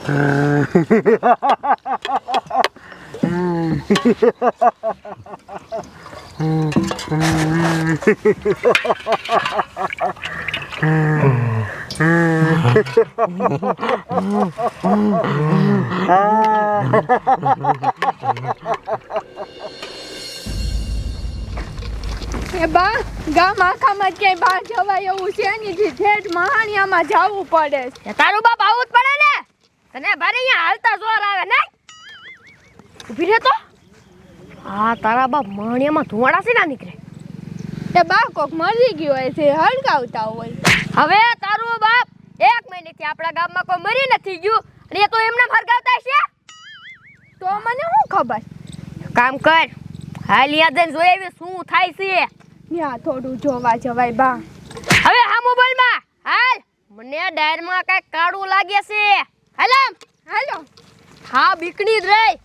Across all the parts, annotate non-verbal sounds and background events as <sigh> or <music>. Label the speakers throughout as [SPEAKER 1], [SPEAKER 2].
[SPEAKER 1] એ બા, ગામ ક્યાંય બહાર જવાય એવું છે નહીં ઠેઠ મહાણિયામાં જવું પડે
[SPEAKER 2] તારું બાપ આવું જ તને ભારે અહીંયા હાલતા જોર આવે ને ઊભી રહે તો. હા તારા બાપ માણિયામાં ધુવાડા છે ના નીકળે.
[SPEAKER 1] એ બા કોક મરી ગયો હોય છે હળગાવતા હોય.
[SPEAKER 2] હવે તારું બાપ એક મહિનેથી આપણા ગામમાં કોઈ મરી નથી ગયું અને એ તો એમને ફરગાવતા છે
[SPEAKER 1] તો મને શું ખબર?
[SPEAKER 2] કામ કર હાલ યાદ જઈને જોઈ આવી શું થાય છે.
[SPEAKER 1] ત્યાં થોડું જોવા જવાય બા.
[SPEAKER 2] હવે હા મોબાઈલમાં હાલ. મને ડાયરમાં કંઈક કાળું લાગે છે. હાલ.
[SPEAKER 1] હેલો.
[SPEAKER 2] હા બીકણી જ રહી.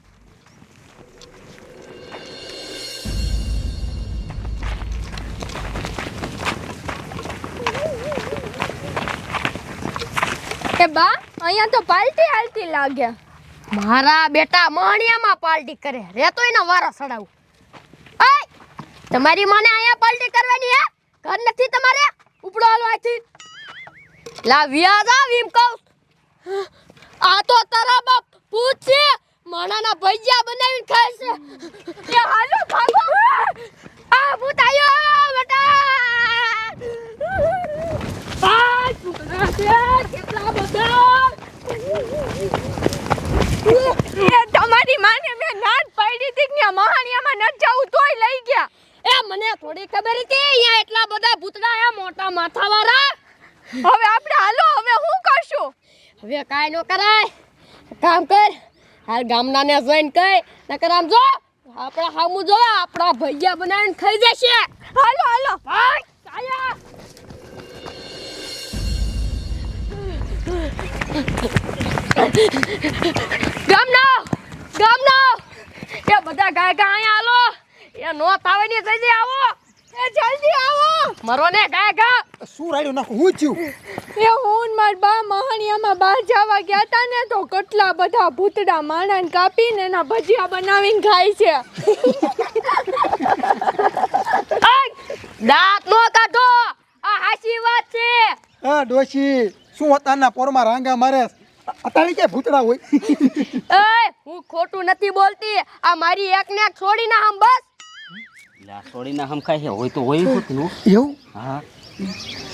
[SPEAKER 1] એ બા અહીંયા તો પાલટી હાલતી લાગે.
[SPEAKER 2] મારા બેટા મહણિયામાં પાલટી કરે. રે તો એના વારા સડાવું. તમારી મને અહીંયા પાલટી કરવાની હે? ઘર નથી તમારે? ઉપડો હાલવાથી લા વ્યાજ આવ એમ કહું. આ તો તારા બાપ પૂછ છે. માણાના ભજીયા બનાવીને ખાય છે. એ હાલો ભાગો. આ ભૂત આયો બેટા આ છોકરા છે? કેટલા બધા?
[SPEAKER 1] તમારી માને મેં નાટ પાડી હતી કે મહાણિયામાં ન જાઉં તોય લઈ ગયા.
[SPEAKER 2] એ મને થોડી ખબર હતી, અહીંયા એટલા બધા ભૂતડા મોટા માથાવાળા.
[SPEAKER 1] હવે આપણે હાલો, હવે હું કરશું?
[SPEAKER 2] હવે કાંઈ ન કરાય. કામ કર. હાલ ગામનાને જોઈને કઈ નકર આમ જો આપણા હામુ જો આપણા ભૈયા બનાવીને ખાઈ જશે.
[SPEAKER 1] હાલો હાલો.
[SPEAKER 2] ભાઈ! આયા ગામનો ગામનો. એ બધા ગાય ગાય હાલો. એ નો થાવે ની જઈ આવો.
[SPEAKER 1] એ જલ્દી આવો.
[SPEAKER 2] મરો ને ગાય ગા.
[SPEAKER 3] શું રાડ્યું નાખું? હું થયું?
[SPEAKER 1] એ હું ને માર બા મહાણિયામાં બહાર જવા ગયા તા ને તો કેટલા બધા ભૂતડા માણાને કાપીને એના ભજીયા બનાવીને ખાય છે. <laughs>
[SPEAKER 2] દાંત નો કાઢો. આ હાસી વાત છે.
[SPEAKER 3] હા ડોશી શું અત્યારના પોરમાં રાંગા મારે? અત્યારે કે ભૂતડા હોય? <laughs>
[SPEAKER 2] એ હું ખોટું નથી બોલતી. આ મારી એક ને એક છોડીને આમ બસ.
[SPEAKER 4] લા છોડીને હમ ખાય હોય તો હોય હોતું
[SPEAKER 3] એવું?
[SPEAKER 4] હા.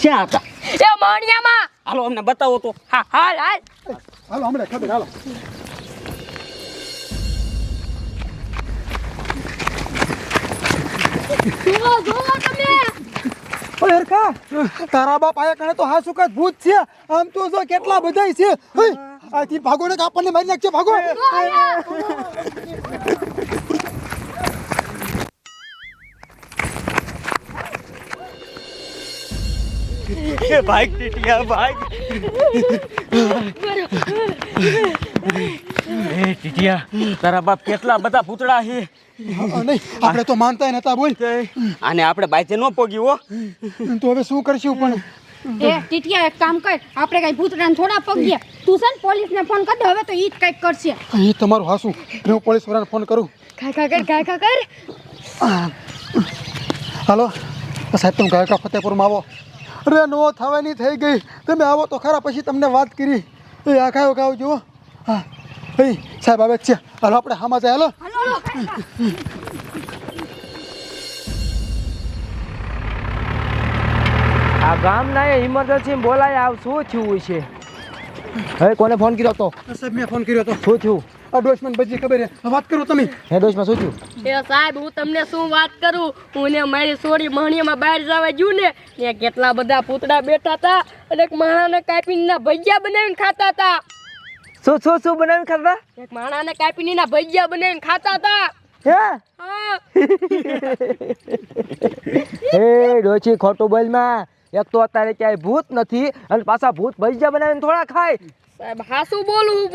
[SPEAKER 4] ક્યાં હતા?
[SPEAKER 2] એ માણિયામાં.
[SPEAKER 4] હાલો અમને બતાવો તો. હા
[SPEAKER 2] હાલ હાલ.
[SPEAKER 3] હાલો હમણાં ખબર હાલો.
[SPEAKER 2] જુઓ જુઓ તમે.
[SPEAKER 3] ઓય હરખા. તારા બાપ આયા કણે તો હા સુકાત ભૂત છે. આમ તો જો કેટલા બધાય છે. આથી ભાગો ને કે આપણને મારી નાખશે ભાગો.
[SPEAKER 4] ભાઈ ટીટિયા ભાઈ. એ ટીટિયા તારા બાપ કેટલા બધા પૂતળા છે?
[SPEAKER 3] નહીં આપણે તો માનતા નતા બોલ.
[SPEAKER 4] અને આપણે બાઈતે ન પોગી હો.
[SPEAKER 3] તો હવે શું કરશું પણ?
[SPEAKER 5] એ ટીટિયા એક કામ કર આપણે કઈ ભૂતડાને થોડા પગીએ. તું છે ને પોલીસને ફોન કર દે હવે તો ઈ જ કંઈક કરશે.
[SPEAKER 3] એ તમારું હાસું. હું પોલીસ વાળાને ફોન કરું.
[SPEAKER 2] ખા ખા કર ખા ખા કર
[SPEAKER 3] હાલો સાહેબ તમે ગાયકા ફતેપુરમાં આવો. અરે નો થવાની થઈ ગઈ. તમે આવો તો ખરા પછી તમને વાત કરી. એ આખા ખાવ જુઓ. હા. એ સાહેબ આવે છે. હાલો આપણે હામાં જાય હાલો.
[SPEAKER 6] આ ગામના એ ઇમરજન્સી બોલાય આવ શું થયું છે? હવે કોને ફોન કર્યો તો?
[SPEAKER 3] સાહેબ મેં ફોન કર્યો હતો
[SPEAKER 6] શું થયું?
[SPEAKER 3] આ ડોશમન બજી ખબર છે. વાત કરો તમે.
[SPEAKER 6] હે દોસ્તમાં શું થયું?
[SPEAKER 2] એ સાહેબ હું તમને શું વાત કરું? હું ને મારી સોરી મહણીમાં બહાર જવા ગયું ને ત્યાં કેટલા બધા પૂતળા બેઠા હતા અને એક માણાને કાપીને ના ભજીયા બનાવીને ખાતા હતા.
[SPEAKER 6] શું શું શું બનાવીને ખાતા?
[SPEAKER 2] એક માણાને કાપીને ના ભજીયા બનાવીને ખાતા હતા.
[SPEAKER 6] હે?
[SPEAKER 2] હા. <laughs>
[SPEAKER 6] હે ડોચી ખોટું બોલમાં એક તો અત્યારે ક્યાંય ભૂત નથી અને પાછા ભૂત ભજીયા બનાવીને થોડા ખાય.
[SPEAKER 2] સાહેબ હાસું બોલું હું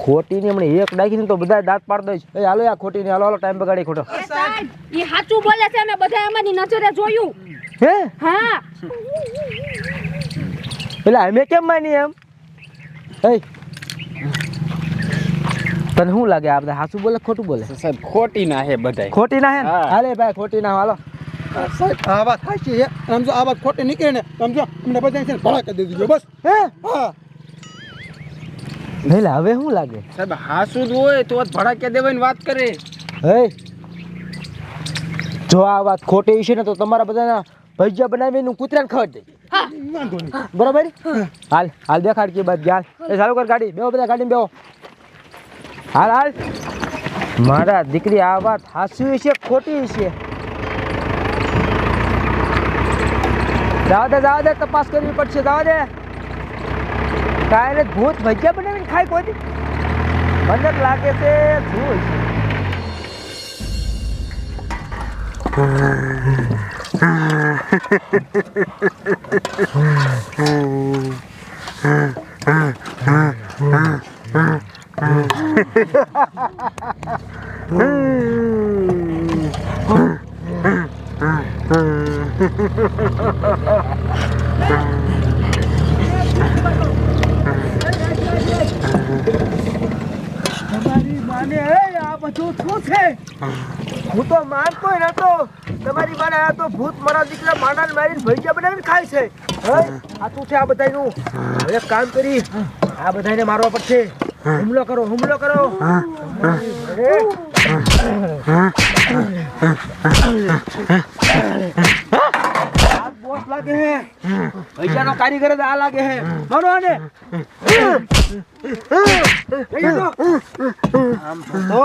[SPEAKER 2] પણ
[SPEAKER 6] ખોટીની હમણાં એક નાખીને તો બધા દાંત પાડ દઈશ એ હાલો આ ખોટીની હાલો હાલો ટાઈમ બગાડી ખોટો.
[SPEAKER 5] એ સાહેબ ઈ સાચું બોલે છે અમે બધા અમારી નજરે જોયું.
[SPEAKER 6] હે?
[SPEAKER 5] હા.
[SPEAKER 6] એટલે અમે કેમ માની એમ? એ. તને શું લાગે આ બધા સાચું બોલે ખોટું બોલે?
[SPEAKER 4] સાહેબ ખોટી ના હે બધાય.
[SPEAKER 6] ખોટી ના હે ને? હાલે ભાઈ ખોટી ના હાલો.
[SPEAKER 3] સાહેબ આ વાત સાચી છે. આમ જો આ વાત ખોટી નીકળે ને આમ જો અમને બધા છે ને ભડા કરી દીધું બસ.
[SPEAKER 6] હે?
[SPEAKER 3] હા.
[SPEAKER 6] નહીં લે હવે શું લાગે?
[SPEAKER 4] સાહેબ હાસુ જ હોય તો જ ભડાકે દેવાની વાત કરે.
[SPEAKER 6] હે? જો આ વાત ખોટી છે ને તો તમારા બધાના ભજીયા બનાવીને કૂતરાને ખબર દે બરાબર? હાલ હાલ દેખાડ કે બાદ હાલ. એ ચાલુ કર ગાડી બેવો બધા ગાડી બેવો હાલ હાલ. મારા દીકરી આ વાત હાસી છે ખોટી છે. જાવ દે જાવ દે તપાસ કરવી પડશે જાવ દે કાયરે ભૂત ભજીયા બનાવીને ખાય કોઈ દી? મને તો લાગે છે શું છે તમારી માને આ બધું શું છે? હું તો માનતો નતો. તમારી માને આ તો ભૂત મારા દીકરા માનાને મારીને ભજીયા બનાવીને ખાય છે. હે, આ શું છે આ બધાનું હવે કામ કરી, આ બધાને મારવા પડશે. હુમલો કરો હુમલો કરો. અરે. લાગે હે? ભજીયાનો કારીગર જ આ લાગે હે. મારો જાઓ. આમ તો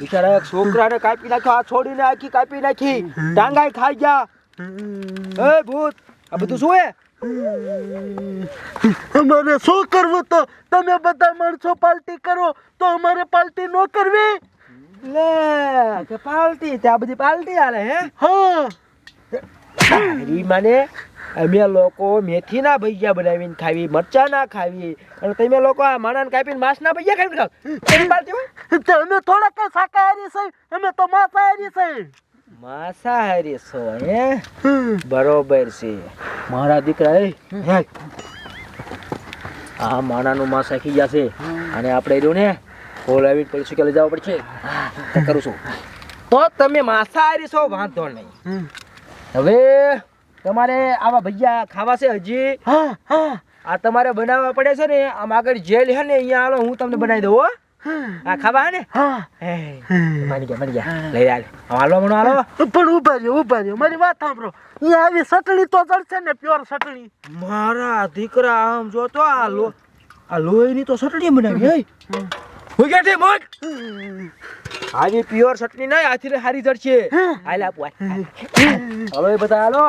[SPEAKER 6] બિચારા એક છોકરાને કાપી નાખ્યો આ છોડીને આખી કાપી નાખી. ટાંગાઈ ખાઈ ગયા. એ ભૂત આ બધું શું હે?
[SPEAKER 3] અમારે શું કરવું તો? તમે બધા માણસો પાલટી કરો તો અમારે પાલટી ન કરવી?
[SPEAKER 6] લે કે પાલટી? ત્યાં બધી પાલટી આલે હે?
[SPEAKER 3] હા.
[SPEAKER 6] તારી માને અમે લોકો મેથીના ભજીયા બનાવીને ખાવી મરચા ના ખાવી. અને તમે લોકો આ માણાને કાપીને માંસના ભજીયા ખાવી. ખાવ
[SPEAKER 3] અમે થોડા કઈ શાકાહારી છે. અમે તો માંસાહારી છે.
[SPEAKER 6] માંસાહારી છો હે? બરોબર છે. મારા દીકરા એ. આ માણાનું માંસ આખી ગયા છે. અને આપણે રહ્યું ને બોલાવીને પોલીસ કે લઈ જવા પડશે. કરું છું. તો તમે માંસાહારી છો વાંધો નહીં. હવે તમારે આવા ભૈયા ખાવા છે હજી? આ તમારે બનાવવા પડે છે ને આમ આગળ જેલ છે ને અહીંયા હાલો હું તમને બનાવી દઉં હો. આ ખાવા હે ને? માની ગયા માની ગયા. લઈ હાલ. હાલો મણો હાલો.
[SPEAKER 3] પણ ઊભા રહ્યો ઊભા રહ્યો. મારી વાત સાંભળો. અહીંયા આવી સટણી તો જડશે ને પ્યોર સટણી
[SPEAKER 6] મારા દીકરા આમ જો તો આ લો આ લોહીની તો ચટણી બનાવી હે. છે મોજ આવી પ્યોર ચટણી નહીં આથી હારી જડશે. હાલ આપો, હાલ. એ બધા, હાલો.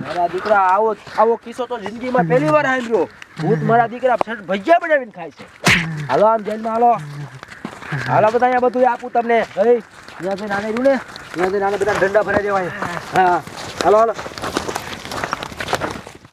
[SPEAKER 6] મારા દીકરા આવો આવો કિસ્સો તો જિંદગીમાં પહેલી વાર સાંભળ્યો. ભૂત મારા દીકરા ભજીયા બનાવીને ખાય છે. હાલો આમ જેલમાં હાલો. હાલો બધા, અહીંયા બધું આપું તમને. એ ત્યાં જઈને આને રહ્યું ને ત્યાં જઈને આને બધા ઠંડા ભરાઈ દેવાય. હા, હાલો હાલો.